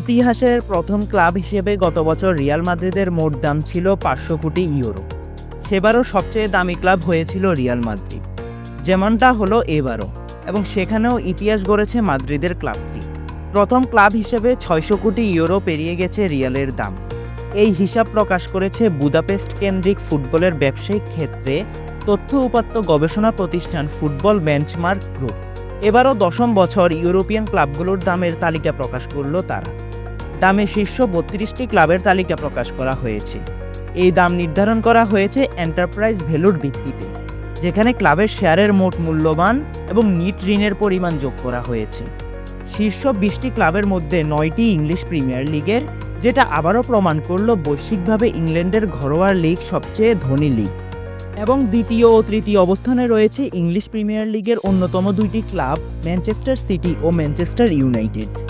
ইতিহাসের প্রথম ক্লাব হিসেবে গত বছর রিয়াল মাদ্রিদের মোট দাম ছিল পাঁচশো কোটি ইউরো। সেবারও সবচেয়ে দামি ক্লাব হয়েছিল রিয়াল মাদ্রিদ। যেমনটা হলো এবারও, এবং সেখানেও ইতিহাস গড়েছে মাদ্রিদের ক্লাবটি। প্রথম ক্লাব হিসেবে ছয়শো কোটি ইউরো পেরিয়ে গেছে রিয়ালের দাম। এই হিসাব প্রকাশ করেছে বুদাপেস্ট কেন্দ্রিক ফুটবলের ব্যবসায়িক ক্ষেত্রে তথ্য উপাত্ত গবেষণা প্রতিষ্ঠান ফুটবল বেঞ্চমার্ক গ্রুপ। এবারও দশম বছর ইউরোপিয়ান ক্লাবগুলোর দামের তালিকা প্রকাশ করল তারা। দামে শীর্ষ বত্রিশটি ক্লাবের তালিকা প্রকাশ করা হয়েছে। এই দাম নির্ধারণ করা হয়েছে এন্টারপ্রাইজ ভ্যালুর ভিত্তিতে, যেখানে ক্লাবের শেয়ারের মোট মূল্যবান এবং নিট ঋণের পরিমাণ যোগ করা হয়েছে। শীর্ষ বিশটি ক্লাবের মধ্যে নয়টি ইংলিশ প্রিমিয়ার লিগের, যেটা আবারও প্রমাণ করল বৈশ্বিকভাবে ইংল্যান্ডের ঘরোয়া লিগ সবচেয়ে ধনী লিগ। এবং দ্বিতীয় ও তৃতীয় অবস্থানে রয়েছে ইংলিশ প্রিমিয়ার লিগের অন্যতম দুইটি ক্লাব, ম্যানচেস্টার সিটি ও ম্যানচেস্টার ইউনাইটেড।